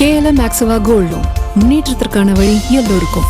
KLM ஆக்சுவா gold முன்னேற்றத்திற்கான வழி எல்லோருக்கும்.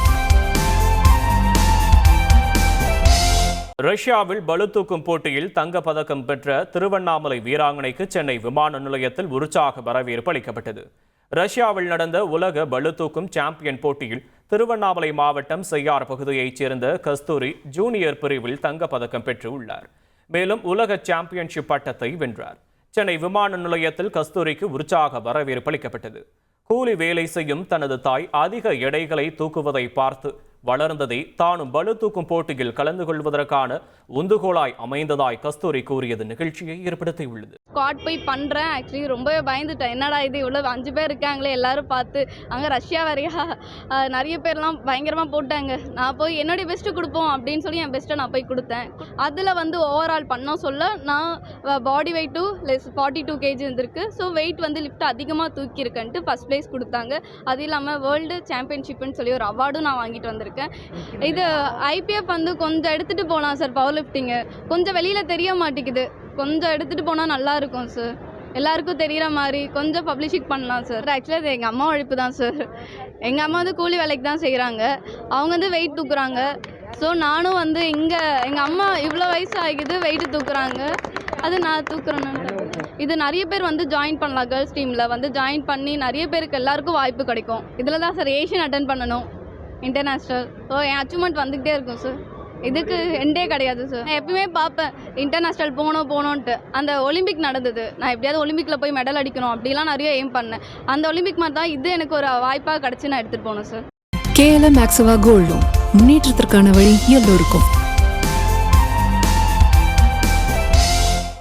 ரஷ்யாவில் பளுதூக்கும் போட்டியில் தங்கப் பதக்கம் பெற்ற திருவண்ணாமலை வீராங்கனைக்கு சென்னை விமான நிலையத்தில் உற்சாக வரவேற்பு அளிக்கப்பட்டது. ரஷ்யாவில் நடந்த உலக பளுதூக்கும் சாம்பியன் போட்டியில் திருவண்ணாமலை மாவட்டம் செய்யார் பகுதியைச் சேர்ந்த கஸ்தூரி ஜூனியர் பிரிவில் தங்கப்பதக்கம் பெற்று உள்ளார். மேலும் உலக சாம்பியன்ஷிப் பட்டத்தை வென்றார். சென்னை விமான நிலையத்தில் கஸ்தூரிக்கு உற்சாக வரவேற்பு அளிக்கப்பட்டது. கூலி வேலை செய்யும் தனது தாய் அதிக எடைகளை தூக்குவதை பார்த்து வளர்ந்ததே தானும் பளு தூக்கும் போட்டியில் கலந்து கொள்வதற்கான உந்துகோலாய் அமைந்ததாய் கஸ்தூரி கூறியது நிகழ்ச்சியை ஏற்படுத்தியுள்ளது. ஸ்குவாட் போய் பண்ணுறேன் ஆக்சுவலி ரொம்பவே பயந்துட்டேன். என்னடா இது? இவ்வளோ அஞ்சு பேர் இருக்காங்களே எல்லாரும் பார்த்து. அங்கே ரஷ்யா வரையா? நிறைய பேர்லாம் பயங்கரமாக போட்டாங்க. நான் போய் என்னுடைய பெஸ்ட்டு கொடுப்போம் அப்படின்னு சொல்லி என் பெஸ்ட்டை நான் போய் கொடுத்தேன். அதில் வந்து ஓவரால் பண்ண சொல்ல நான் body weight two less forty two KG இருந்திருக்கு. ஸோ வெயிட் வந்து லிஃப்ட் அதிகமாக தூக்கியிருக்கேன்ட்டு ஃபஸ்ட் ப்ளேஸ் கொடுத்தாங்க. அது இல்லாமல் வேர்ல்டு சாம்பியன்ஷிப்னு சொல்லி ஒரு அவார்டும் நான் வாங்கிட்டு வந்திருக்கேன். இது ஐபிஎஃப் வந்து கொஞ்சம் எடுத்துகிட்டு போகலாம் சார் பவர் லிஃப்டிங்கு கொஞ்சம் வெளியில் தெரிய மாட்டேங்குது. கொஞ்சம் எடுத்துகிட்டு போனால் நல்லா இருக்கும் சார் எல்லாருக்கும் தெரிகிற மாதிரி கொஞ்சம் பப்ளிஷிக் பண்ணலாம் சார் ஆக்சுவலாக அது எங்கள் அம்மா உழைப்பு தான் சார் எங்கள் அம்மா வந்து கூலி வேலைக்கு தான் செய்கிறாங்க அவங்க வந்து வெயிட் தூக்குறாங்க. ஸோ நானும் வந்து இங்கே எங்கள் அம்மா இவ்வளோ வயசு ஆகிது வெயிட்டு தூக்குறாங்க. அது நான் தூக்குறேன்னு இது நிறைய பேர் வந்து ஜாயின் பண்ணலாம் கேர்ள்ஸ் டீமில் வந்து ஜாயின் பண்ணி நிறைய பேருக்கு எல்லாருக்கும் வாய்ப்பு கிடைக்கும். இதில் தான் சார் ஏஷியன் அட்டன் பண்ணணும். இன்டர்நேஷ்னல் ஸோ என் அச்சீவ்மெண்ட் வந்துக்கிட்டே இருக்கும் சார் இதுக்கு எண்டே கிடையாது சார் நான் எப்பயுமே பார்ப்பேன் இன்டர்நேஷ்னல் போகணும் போகணுன்ட்டு அந்த ஒலிம்பிக் நடந்தது. நான் எப்படியாவது ஒலிம்பிக்கில் போய் மெடல் அடிக்கணும் அப்படிலாம் நிறைய எய்ம் பண்ணேன். அந்த ஒலிம்பிக் மாதிரி தான் இது எனக்கு ஒரு வாய்ப்பாக கிடச்சி நான் எடுத்துகிட்டு போனேன் சார் கேஎல்எம் மேக்ஸிவா கோல்டு முன்னேற்றத்திற்கான வழி எல்லோருக்கும்.